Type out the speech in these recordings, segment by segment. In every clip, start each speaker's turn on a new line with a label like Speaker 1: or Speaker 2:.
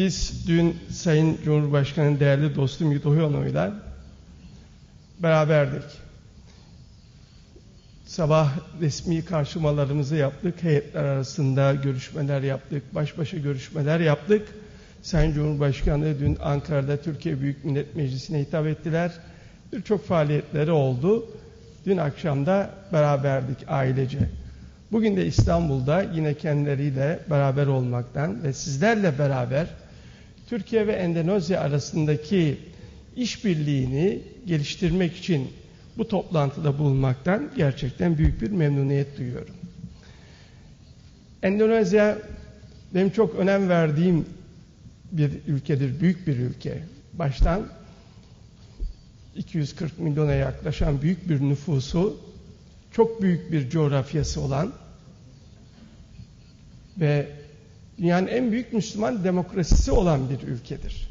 Speaker 1: Biz dün Sayın Cumhurbaşkanı değerli dostum Yudoyono ile beraberdik. Sabah resmi karşılamalarımızı yaptık. Heyetler arasında görüşmeler yaptık. Baş başa görüşmeler yaptık. Sayın Cumhurbaşkanı dün Ankara'da Türkiye Büyük Millet Meclisi'ne hitap ettiler. Birçok faaliyetleri oldu. Dün akşam da beraberdik ailece. Bugün de İstanbul'da yine kendileriyle beraber olmaktan ve sizlerle beraber Türkiye ve Endonezya arasındaki işbirliğini geliştirmek için bu toplantıda bulunmaktan gerçekten büyük bir memnuniyet duyuyorum. Endonezya benim çok önem verdiğim bir ülkedir, büyük bir ülke. Baştan 240 milyona yaklaşan büyük bir nüfusu, çok büyük bir coğrafyası olan ve dünyanın en büyük Müslüman demokrasisi olan bir ülkedir.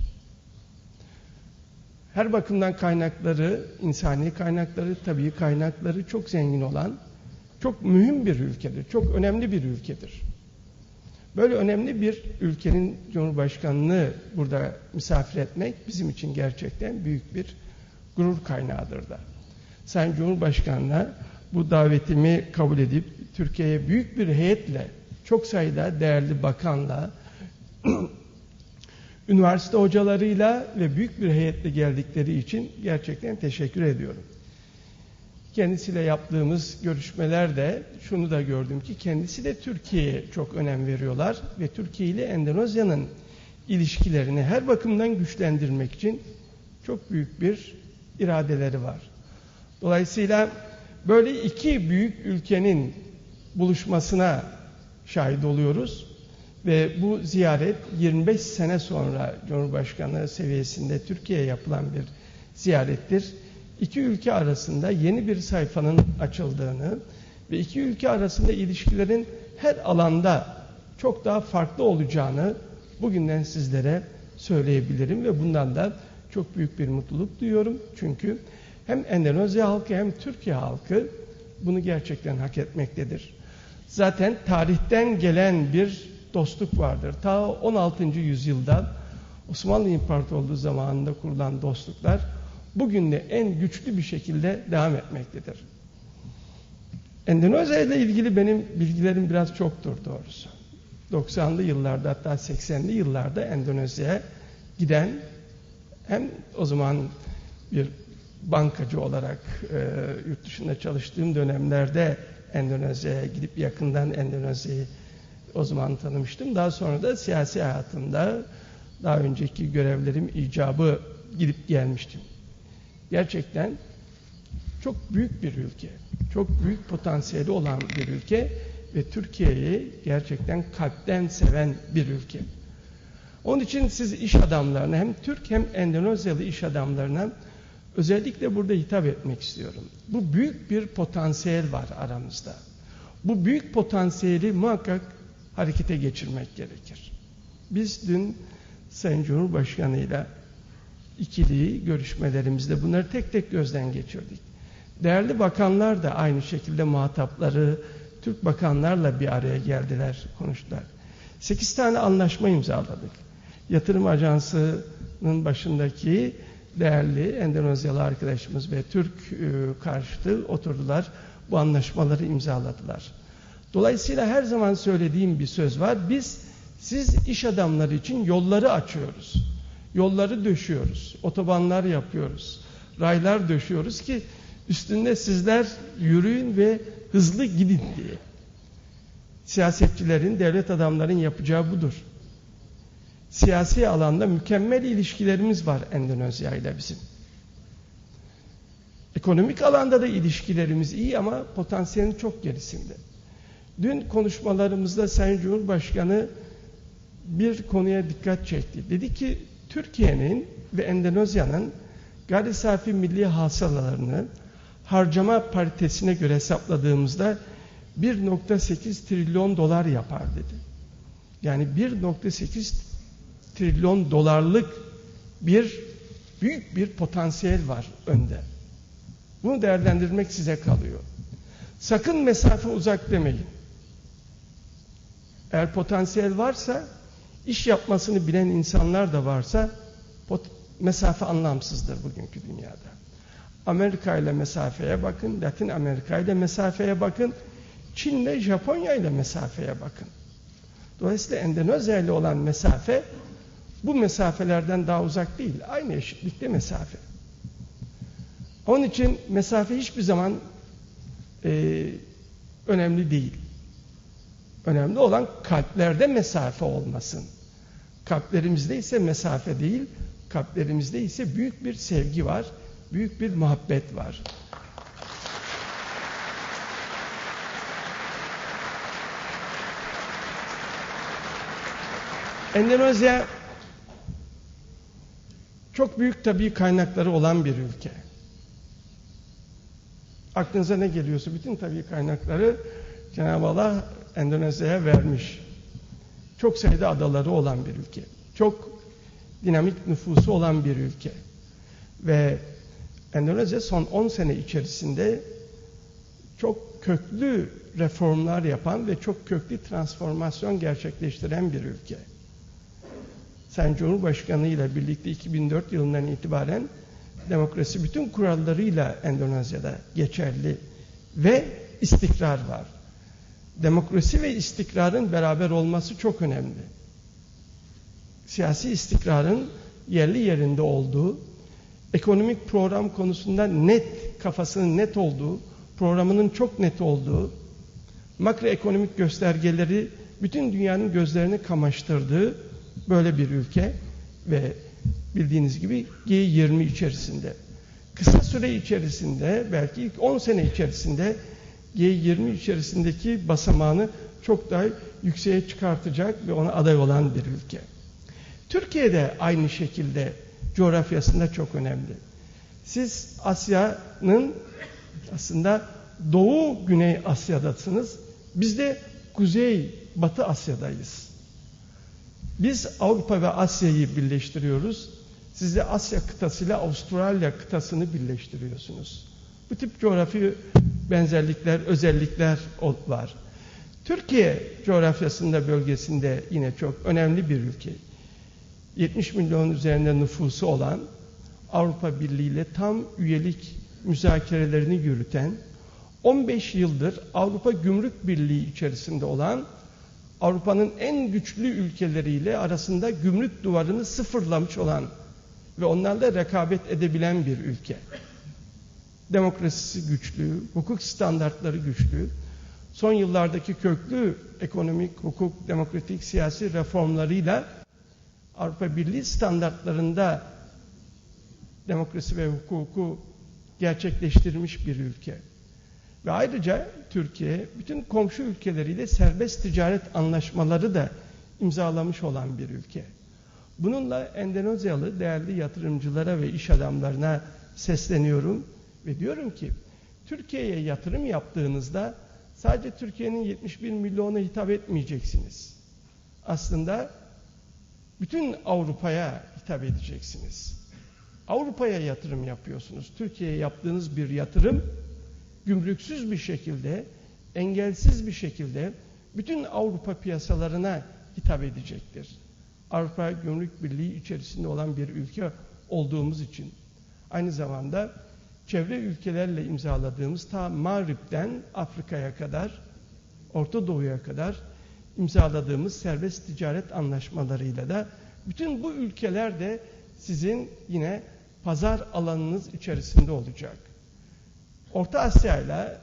Speaker 1: Her bakımdan kaynakları, insani kaynakları, tabii kaynakları çok zengin olan, çok mühim bir ülkedir, çok önemli bir ülkedir. Böyle önemli bir ülkenin Cumhurbaşkanını burada misafir etmek bizim için gerçekten büyük bir gurur kaynağıdır da. Sayın Cumhurbaşkanı'na bu davetimi kabul edip Türkiye'ye büyük bir heyetle, çok sayıda değerli bakanla, üniversite hocalarıyla ve büyük bir heyetle geldikleri için gerçekten teşekkür ediyorum. Kendisiyle yaptığımız görüşmelerde şunu da gördüm ki kendisi de Türkiye'ye çok önem veriyorlar ve Türkiye ile Endonezya'nın ilişkilerini her bakımdan güçlendirmek için çok büyük bir iradeleri var. Dolayısıyla böyle iki büyük ülkenin buluşmasına şahit oluyoruz ve bu ziyaret 25 sene sonra Cumhurbaşkanı seviyesinde Türkiye'ye yapılan bir ziyarettir. İki ülke arasında yeni bir sayfanın açıldığını ve iki ülke arasında ilişkilerin her alanda çok daha farklı olacağını bugünden sizlere söyleyebilirim ve bundan da çok büyük bir mutluluk duyuyorum. Çünkü hem Endonezya halkı hem Türkiye halkı bunu gerçekten hak etmektedir. Zaten tarihten gelen bir dostluk vardır. Ta 16. yüzyılda Osmanlı İmparatorluğu zamanında kurulan dostluklar bugün de en güçlü bir şekilde devam etmektedir. Endonezya ile ilgili benim bilgilerim biraz çoktur doğrusu. 90'lı yıllarda hatta 80'li yıllarda Endonezya'ya giden hem o zaman bir bankacı olarak e, yurt dışında çalıştığım dönemlerde Endonezya'ya gidip yakından Endonezya'yı o zaman tanımıştım. Daha sonra da siyasi hayatımda daha önceki görevlerim icabı gidip gelmiştim. Gerçekten çok büyük bir ülke. Çok büyük potansiyeli olan bir ülke ve Türkiye'yi gerçekten kalpten seven bir ülke. Onun için siz iş adamlarına hem Türk hem Endonezyalı iş adamlarına özellikle burada hitap etmek istiyorum. Bu büyük bir potansiyel var aramızda. Bu büyük potansiyeli muhakkak harekete geçirmek gerekir. Biz dün Sayın Cumhurbaşkanı ile ikili görüşmelerimizde bunları tek tek gözden geçirdik. Değerli bakanlar da aynı şekilde muhatapları Türk bakanlarla bir araya geldiler, konuştular. Sekiz tane anlaşma imzaladık. Yatırım Ajansı'nın başındaki değerli Endonezyalı arkadaşımız ve Türk e, karşıtı oturdular. Bu anlaşmaları imzaladılar. Dolayısıyla her zaman söylediğim bir söz var. Biz siz iş adamları için yolları açıyoruz. Yolları döşüyoruz. Otobanlar yapıyoruz. Raylar döşüyoruz ki üstünde sizler yürüyün ve hızlı gidin diye. Siyasetçilerin, devlet adamların yapacağı budur. Siyasi alanda mükemmel ilişkilerimiz var Endonezya ile bizim. Ekonomik alanda da ilişkilerimiz iyi ama potansiyelin çok gerisinde. Dün konuşmalarımızda Sayın Cumhurbaşkanı bir konuya dikkat çekti. Dedi ki Türkiye'nin ve Endonezya'nın gayri safi milli hasılalarını harcama paritesine göre hesapladığımızda 1.8 trilyon dolar yapar dedi. Yani 1.8 trilyon dolarlık bir büyük bir potansiyel var önde. Bunu değerlendirmek size kalıyor. Sakın mesafe uzak demeyin. Eğer potansiyel varsa iş yapmasını bilen insanlar da varsa mesafe anlamsızdır bugünkü dünyada. Amerika ile mesafeye bakın, Latin Amerika ile mesafeye bakın, Çin ile Japonya ile mesafeye bakın. Dolayısıyla Endonezya ile olan mesafe bu mesafelerden daha uzak değil. Aynı eşitlikte mesafe. Onun için mesafe hiçbir zaman e, önemli değil. Önemli olan kalplerde mesafe olmasın. Kalplerimizde ise mesafe değil, kalplerimizde ise büyük bir sevgi var, büyük bir muhabbet var. Endonezya çok büyük tabii kaynakları olan bir ülke. Aklınıza ne geliyorsa bütün tabii kaynakları Cenab-ı Allah Endonezya'ya vermiş. Çok sayıda adaları olan bir ülke. Çok dinamik nüfusu olan bir ülke. Ve Endonezya son 10 sene içerisinde çok köklü reformlar yapan ve çok köklü transformasyon gerçekleştiren bir ülke. Sayın Cumhurbaşkanı ile birlikte 2004 yılından itibaren demokrasi bütün kurallarıyla Endonezya'da geçerli ve istikrar var. Demokrasi ve istikrarın beraber olması çok önemli. Siyasi istikrarın yerli yerinde olduğu, ekonomik program konusunda net, kafasının net olduğu, programının çok net olduğu, makroekonomik göstergeleri bütün dünyanın gözlerini kamaştırdığı böyle bir ülke ve bildiğiniz gibi G20 içerisinde. Kısa süre içerisinde belki ilk 10 sene içerisinde G20 içerisindeki basamağını çok daha yükseğe çıkartacak ve ona aday olan bir ülke. Türkiye de aynı şekilde coğrafyasında çok önemli. Siz Asya'nın aslında Doğu Güney Asya'dasınız. Biz de Kuzey Batı Asya'dayız. Biz Avrupa ve Asya'yı birleştiriyoruz. Siz de Asya kıtasıyla Avustralya kıtasını birleştiriyorsunuz. Bu tip coğrafi benzerlikler, özellikler var. Türkiye coğrafyasında, bölgesinde yine çok önemli bir ülke. 70 milyon üzerinde nüfusu olan, Avrupa Birliği ile tam üyelik müzakerelerini yürüten, 15 yıldır Avrupa Gümrük Birliği içerisinde olan Avrupa'nın en güçlü ülkeleriyle arasında gümrük duvarını sıfırlamış olan ve onlarla rekabet edebilen bir ülke. Demokrasisi güçlü, hukuk standartları güçlü, son yıllardaki köklü ekonomik, hukuk, demokratik, siyasi reformlarıyla Avrupa Birliği standartlarında demokrasi ve hukuku gerçekleştirmiş bir ülke. Ve ayrıca Türkiye bütün komşu ülkeleriyle serbest ticaret anlaşmaları da imzalamış olan bir ülke. Bununla Endonezyalı değerli yatırımcılara ve iş adamlarına sesleniyorum ve diyorum ki Türkiye'ye yatırım yaptığınızda sadece Türkiye'nin 71 milyona hitap etmeyeceksiniz. Aslında bütün Avrupa'ya hitap edeceksiniz. Avrupa'ya yatırım yapıyorsunuz. Türkiye'ye yaptığınız bir yatırım gümrüksüz bir şekilde, engelsiz bir şekilde bütün Avrupa piyasalarına hitap edecektir. Avrupa Gümrük Birliği içerisinde olan bir ülke olduğumuz için aynı zamanda çevre ülkelerle imzaladığımız ta Mağrip'ten Afrika'ya kadar, Orta Doğu'ya kadar imzaladığımız serbest ticaret anlaşmalarıyla da bütün bu ülkeler de sizin yine pazar alanınız içerisinde olacak. Orta Asya ile,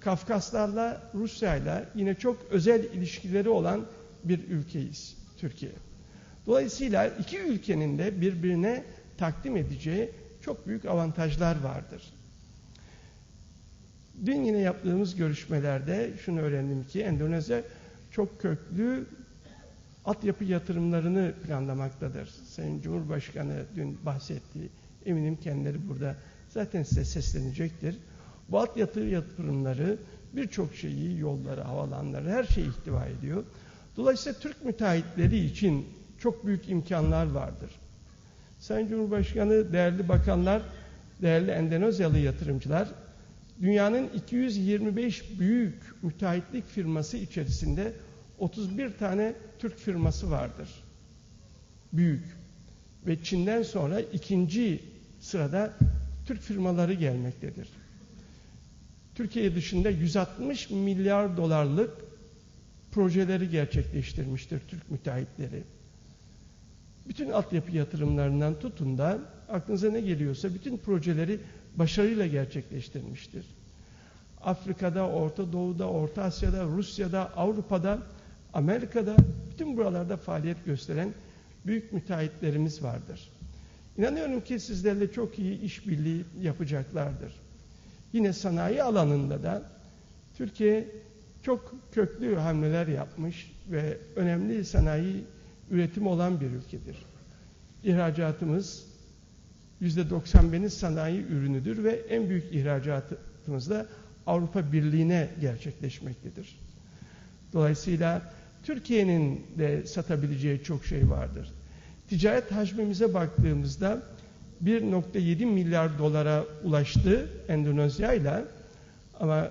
Speaker 1: Kafkaslarla, Rusya ile yine çok özel ilişkileri olan bir ülkeyiz Türkiye. Dolayısıyla iki ülkenin de birbirine takdim edeceği çok büyük avantajlar vardır. Dün yine yaptığımız görüşmelerde şunu öğrendim ki Endonezya çok köklü altyapı yatırımlarını planlamaktadır. Sayın Cumhurbaşkanı dün bahsetti. Eminim kendileri burada zaten size seslenecektir. Bu altyapı yatırımları birçok şeyi, yolları, havalanları, her şeyi ihtiva ediyor. Dolayısıyla Türk müteahhitleri için çok büyük imkanlar vardır. Sayın Cumhurbaşkanı, değerli bakanlar, değerli Endonezyalı yatırımcılar, dünyanın 225 büyük müteahhitlik firması içerisinde 31 tane Türk firması vardır. büyük. Ve Çin'den sonra ikinci sırada Türk firmaları gelmektedir. Türkiye dışında 160 milyar dolarlık projeleri gerçekleştirmiştir Türk müteahhitleri. Bütün altyapı yatırımlarından tutun da aklınıza ne geliyorsa bütün projeleri başarıyla gerçekleştirmiştir. Afrika'da, Orta Doğu'da, Orta Asya'da, Rusya'da, Avrupa'da, Amerika'da bütün buralarda faaliyet gösteren büyük müteahhitlerimiz vardır. İnanıyorum ki sizlerle çok iyi işbirliği yapacaklardır. Yine sanayi alanında da Türkiye çok köklü hamleler yapmış ve önemli sanayi üretimi olan bir ülkedir. İhracatımız %90'ının sanayi ürünüdür ve en büyük ihracatımız da Avrupa Birliği'ne gerçekleşmektedir. Dolayısıyla Türkiye'nin de satabileceği çok şey vardır. Ticaret hacmimize baktığımızda 1.7 milyar dolara ulaştı Endonezya ile ama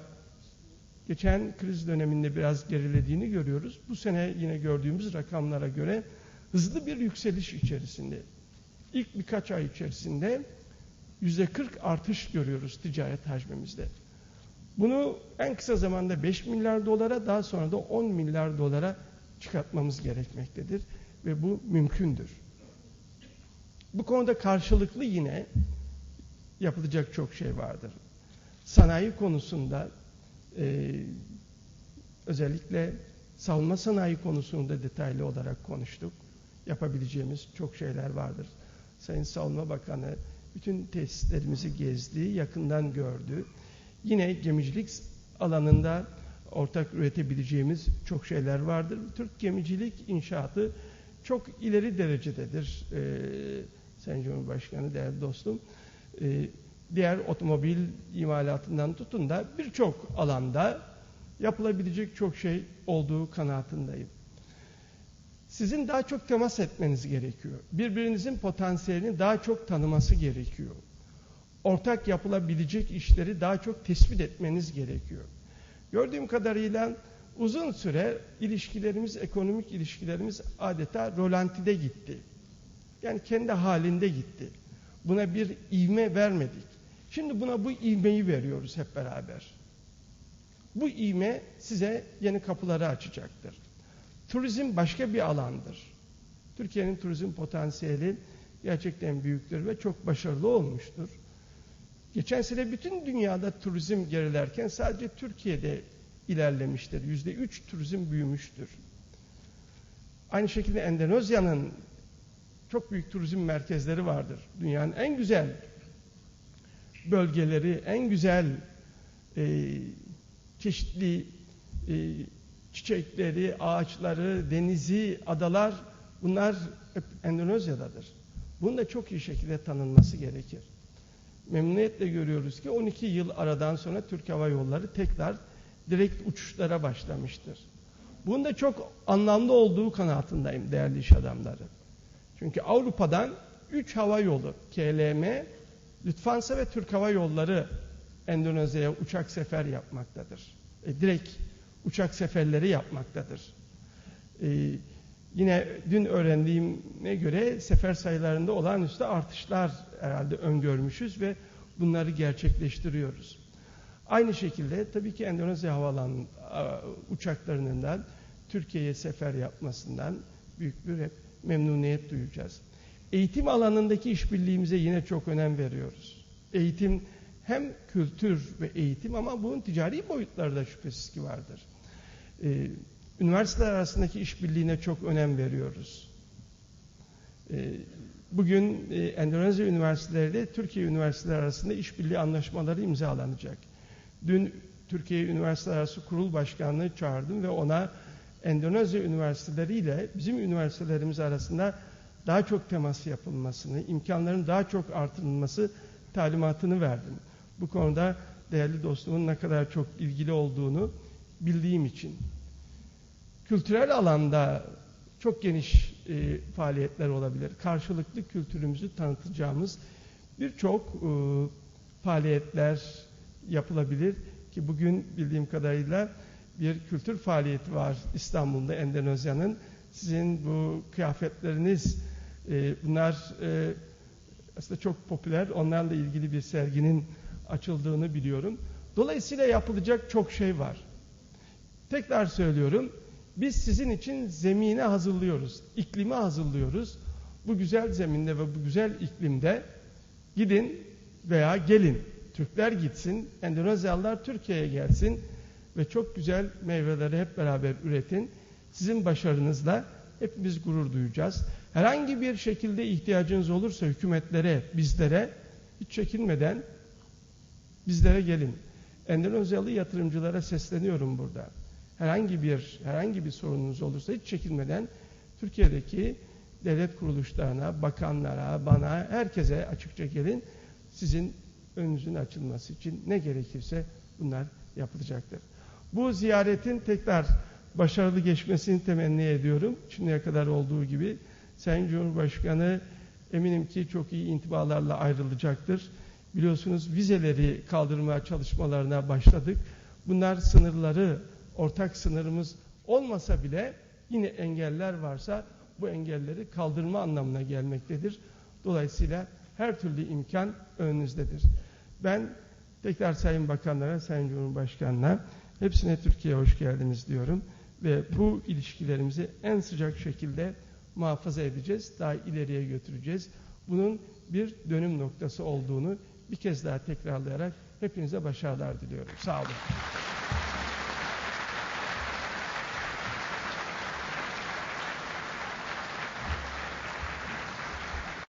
Speaker 1: geçen kriz döneminde biraz gerilediğini görüyoruz. Bu sene yine gördüğümüz rakamlara göre hızlı bir yükseliş içerisinde. İlk birkaç ay içerisinde %40 artış görüyoruz ticaret hacmimizde. Bunu en kısa zamanda 5 milyar dolara daha sonra da 10 milyar dolara çıkartmamız gerekmektedir ve bu mümkündür. Bu konuda karşılıklı yine yapılacak çok şey vardır. Sanayi konusunda e, özellikle savunma sanayi konusunda detaylı olarak konuştuk. Yapabileceğimiz çok şeyler vardır. Sayın Savunma Bakanı bütün tesislerimizi gezdi, yakından gördü. Yine gemicilik alanında ortak üretebileceğimiz çok şeyler vardır. Türk gemicilik inşaatı çok ileri derecededir. Ee, Sayın Cumhurbaşkanı, değerli dostum. Ee, diğer otomobil imalatından tutun da birçok alanda yapılabilecek çok şey olduğu kanaatindeyim. Sizin daha çok temas etmeniz gerekiyor. Birbirinizin potansiyelini daha çok tanıması gerekiyor. Ortak yapılabilecek işleri daha çok tespit etmeniz gerekiyor. Gördüğüm kadarıyla uzun süre ilişkilerimiz, ekonomik ilişkilerimiz adeta rolantide gitti. Yani kendi halinde gitti. Buna bir ivme vermedik. Şimdi buna bu ivmeyi veriyoruz hep beraber. Bu ivme size yeni kapıları açacaktır. Turizm başka bir alandır. Türkiye'nin turizm potansiyeli gerçekten büyüktür ve çok başarılı olmuştur. Geçen sene bütün dünyada turizm gerilerken sadece Türkiye'de ilerlemiştir. Yüzde üç turizm büyümüştür. Aynı şekilde Endonezya'nın çok büyük turizm merkezleri vardır. Dünyanın en güzel bölgeleri, en güzel e, çeşitli e, çiçekleri, ağaçları, denizi, adalar bunlar hep Endonezya'dadır. Bunun da çok iyi şekilde tanınması gerekir. Memnuniyetle görüyoruz ki 12 yıl aradan sonra Türk Hava Yolları tekrar direkt uçuşlara başlamıştır. Bunun da çok anlamlı olduğu kanaatindeyim değerli iş adamları. Çünkü Avrupa'dan 3 hava yolu KLM, Lufthansa ve Türk Hava Yolları Endonezya'ya uçak sefer yapmaktadır. E, direkt uçak seferleri yapmaktadır. E, yine dün öğrendiğime göre sefer sayılarında olağanüstü artışlar herhalde öngörmüşüz ve bunları gerçekleştiriyoruz. Aynı şekilde tabii ki Endonezya havalan uçaklarının da Türkiye'ye sefer yapmasından büyük bir hep memnuniyet duyacağız. Eğitim alanındaki işbirliğimize yine çok önem veriyoruz. Eğitim hem kültür ve eğitim ama bunun ticari boyutları da şüphesiz ki vardır. Ee, üniversiteler arasındaki işbirliğine çok önem veriyoruz. Ee, bugün e, Endonezya üniversiteleriyle Türkiye üniversiteleri arasında işbirliği anlaşmaları imzalanacak. Dün Türkiye Üniversiteler Arası Kurul Başkanlığı çağırdım ve ona Endonezya üniversiteleriyle bizim üniversitelerimiz arasında daha çok temas yapılmasını, imkanların daha çok artırılması talimatını verdim. Bu konuda değerli dostumun ne kadar çok ilgili olduğunu bildiğim için. Kültürel alanda çok geniş e, faaliyetler olabilir. Karşılıklı kültürümüzü tanıtacağımız birçok e, faaliyetler yapılabilir ki bugün bildiğim kadarıyla bir kültür faaliyeti var İstanbul'da Endonezya'nın. Sizin bu kıyafetleriniz E, bunlar e, aslında çok popüler. Onlarla ilgili bir serginin açıldığını biliyorum. Dolayısıyla yapılacak çok şey var. Tekrar söylüyorum. Biz sizin için zemine hazırlıyoruz. iklimi hazırlıyoruz. Bu güzel zeminde ve bu güzel iklimde gidin veya gelin. Türkler gitsin, Endonezyalılar Türkiye'ye gelsin ve çok güzel meyveleri hep beraber üretin. Sizin başarınızla hepimiz gurur duyacağız. Herhangi bir şekilde ihtiyacınız olursa hükümetlere, bizlere hiç çekinmeden bizlere gelin. Endonezyalı yatırımcılara sesleniyorum burada. Herhangi bir herhangi bir sorununuz olursa hiç çekinmeden Türkiye'deki devlet kuruluşlarına, bakanlara, bana, herkese açıkça gelin. Sizin önünüzün açılması için ne gerekirse bunlar yapılacaktır. Bu ziyaretin tekrar başarılı geçmesini temenni ediyorum. Şimdiye kadar olduğu gibi Sayın Cumhurbaşkanı eminim ki çok iyi intibalarla ayrılacaktır. Biliyorsunuz vizeleri kaldırma çalışmalarına başladık. Bunlar sınırları, ortak sınırımız olmasa bile yine engeller varsa bu engelleri kaldırma anlamına gelmektedir. Dolayısıyla her türlü imkan önünüzdedir. Ben tekrar Sayın Bakanlara, Sayın Cumhurbaşkanı'na hepsine Türkiye'ye hoş geldiniz diyorum. Ve bu ilişkilerimizi en sıcak şekilde muhafaza edeceğiz, daha ileriye götüreceğiz. Bunun bir dönüm noktası olduğunu bir kez daha tekrarlayarak hepinize başarılar diliyorum. Sağ olun.